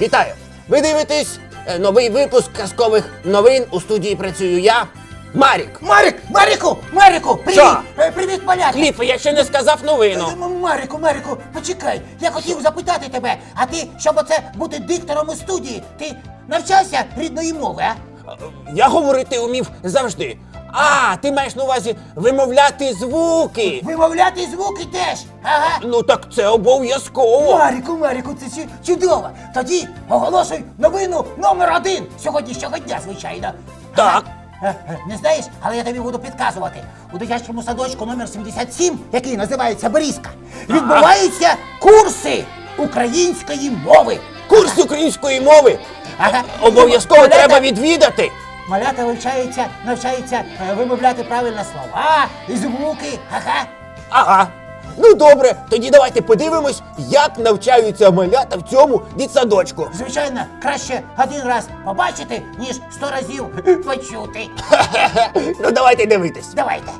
Вітаю! Ви дивитесь е, новий випуск казкових новин. У студії працюю я, Марік. Марік, Маріку, Маріку, привіт! Що? Е, Привіт, поляки! Кліпе, я ще не сказав новину. Е, М- Маріку, Маріку, почекай. Я хотів запитати тебе, а ти, щоб оце бути диктором у студії, ти навчався рідної мови, а? Я говорити умів завжди. А, ти маєш на увазі вимовляти звуки. Вимовляти звуки теж. Ага. Ну так це обов'язково. Маріку, Маріку, це чу- чудово. Тоді оголошуй новину номер один сьогоднішнього дня, звичайно. Так. Е, е, Не знаєш, але я тобі буду підказувати. У дитячому садочку номер 77, який називається Берізка, відбуваються курси української мови. Курс української мови Ага. обов'язково Малята- треба відвідати. Малята вивчаються, навчаються е, вимовляти правильно слова і звуки. Ага. Ага. Ну добре, тоді давайте подивимось, як навчаються малята в цьому дитсадочку. Звичайно, краще один раз побачити, ніж сто разів почути. Ну давайте дивитись. Давайте.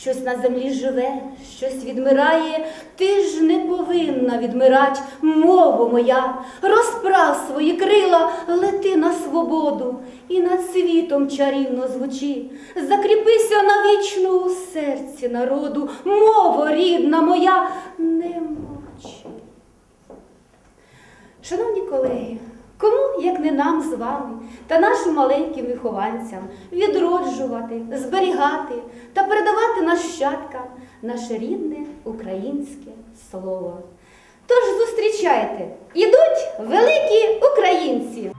Щось на землі живе, щось відмирає, ти ж не повинна відмирать, мово моя, розправ свої крила, лети на свободу і над світом чарівно звучи. Закріпися навічно у серці народу, мово рідна моя, не мовчи. Шановні колеги, кому, як не нам з вами та нашим маленьким вихованцям, відроджувати, зберігати та передавати нащадкам наше рідне українське слово. Тож зустрічайте, ідуть великі українці!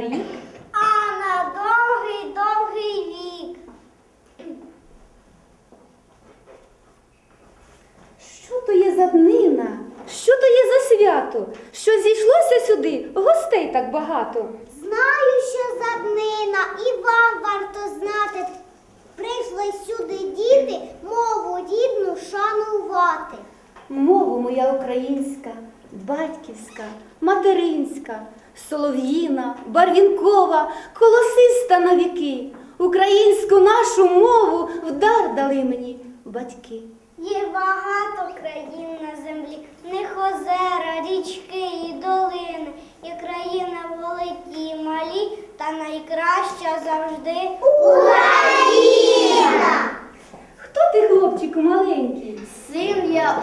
На рік. а на довгий довгий вік. Що то є за днина? Що то є за свято? Що зійшлося сюди? Гостей так багато. Знаю, що за днина, і вам варто знати. Прийшли сюди діти, мову рідну шанувати. Мова моя українська, батьківська, материнська, солов'їна, барвінкова, колосиста на віки. Українську нашу мову вдар дали мені батьки. Є багато країн на землі, в них озера, річки і долини. І країни великі і малі, та найкраща завжди Україна! Хто ти, хлопчику маленький? Син я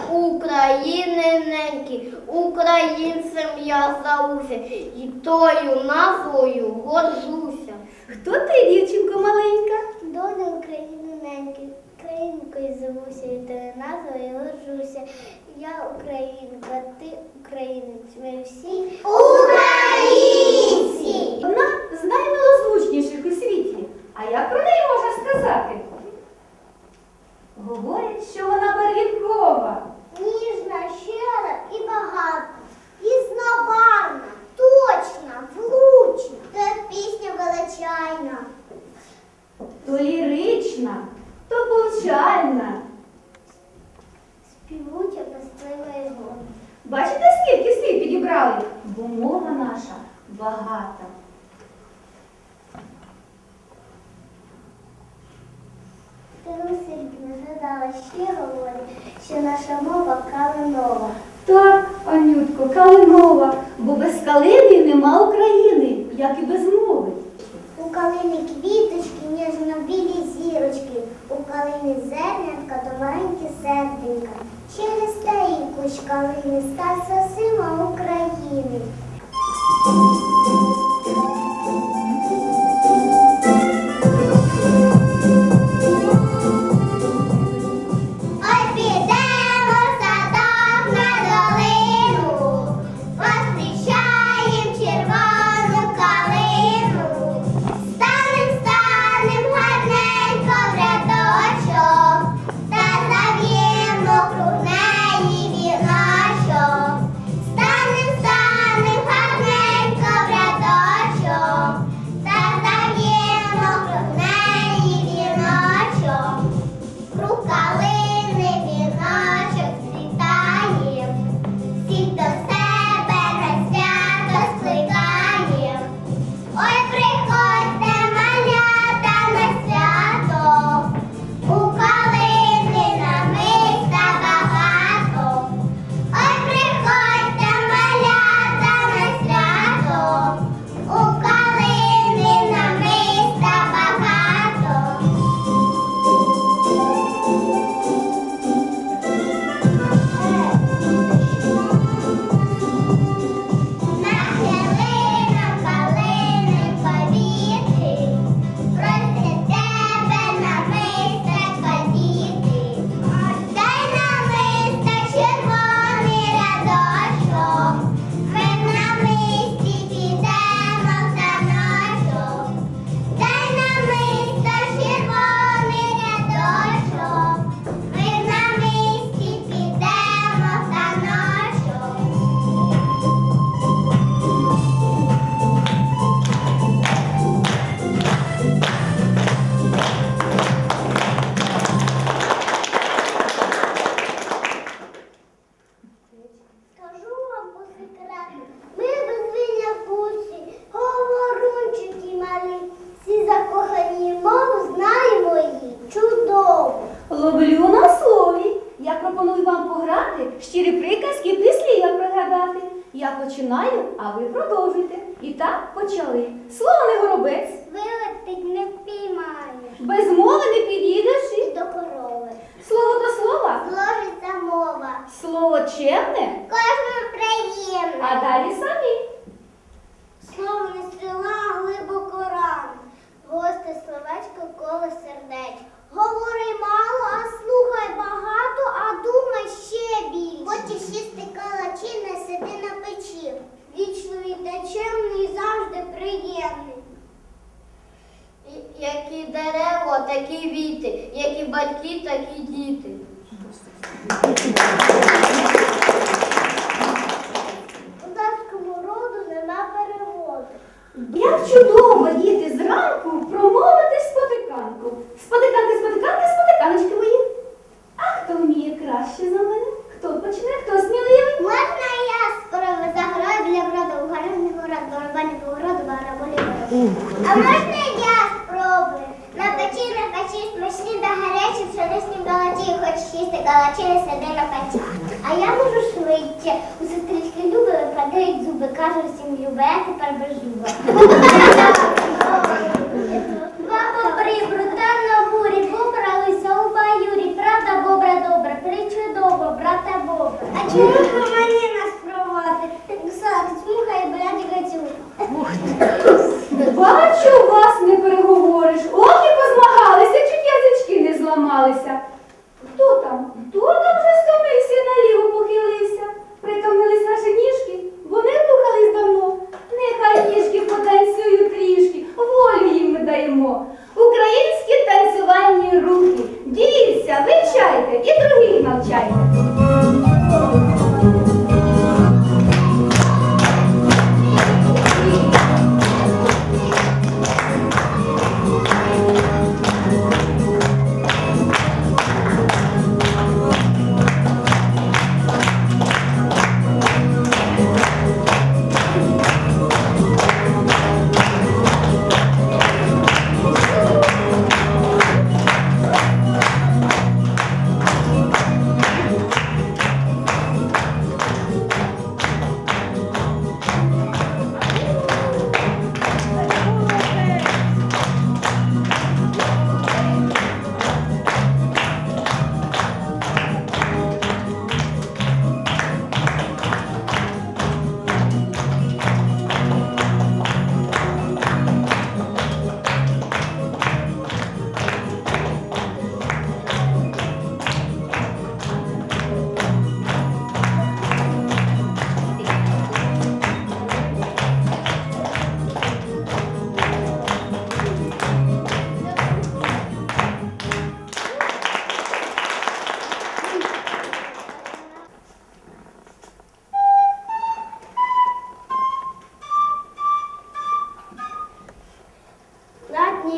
України ненькі, українцем я зауся, і тою назвою горжуся. Хто ти, дівчинко маленька? Доля України ненький, українкою зовуся, і тою назвою горжуся. Я українка, ти українець, ми всі українці! щаслива його. Бачите, скільки слів підібрали? Бо мова наша багата. Русенька згадала ще говорить, що наша мова калинова. Так, Анютко, калинова, бо без калини нема України, як і без мови. У калини квіточки, ніжно білі зірочки, у калини зернятка, то маленькі серденька. Колиска, лиска, сосима Україна. Хто не горобець? Вилетить не впіймаєш. Без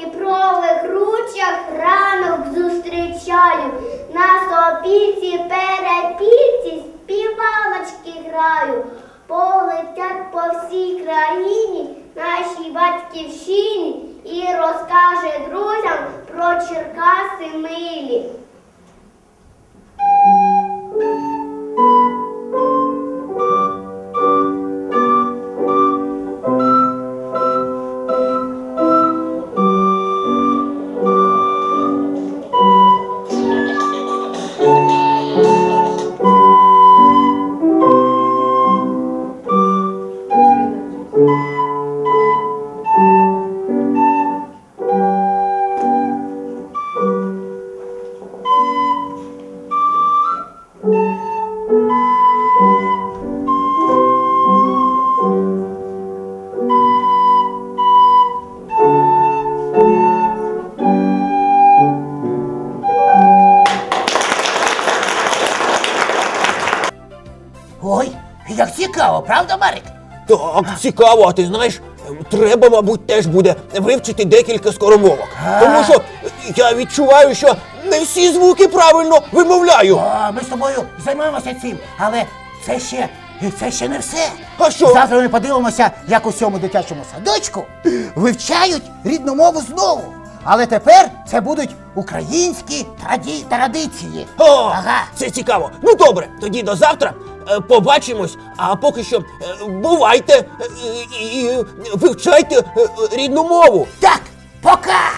Дніпрових ручах ранок зустрічаю, на сопільці перепільці співалочки граю, полетять по всій країні, нашій батьківщині і розкаже друзям про Черкаси милі. Правда, Марик? Так, цікаво, а ти знаєш, треба, мабуть, теж буде вивчити декілька скоромовок. Тому що я відчуваю, що не всі звуки правильно вимовляю. О, ми з тобою займаємося цим, але це ще, це ще не все. А що? Завтра ми подивимося, як у цьому дитячому садочку вивчають рідну мову знову. Але тепер це будуть українські траді... традиції. О, Ага. це цікаво. Ну добре, тоді до завтра. Е, Побачимось, а поки що е, бувайте е, і вивчайте рідну мову. Так, пока!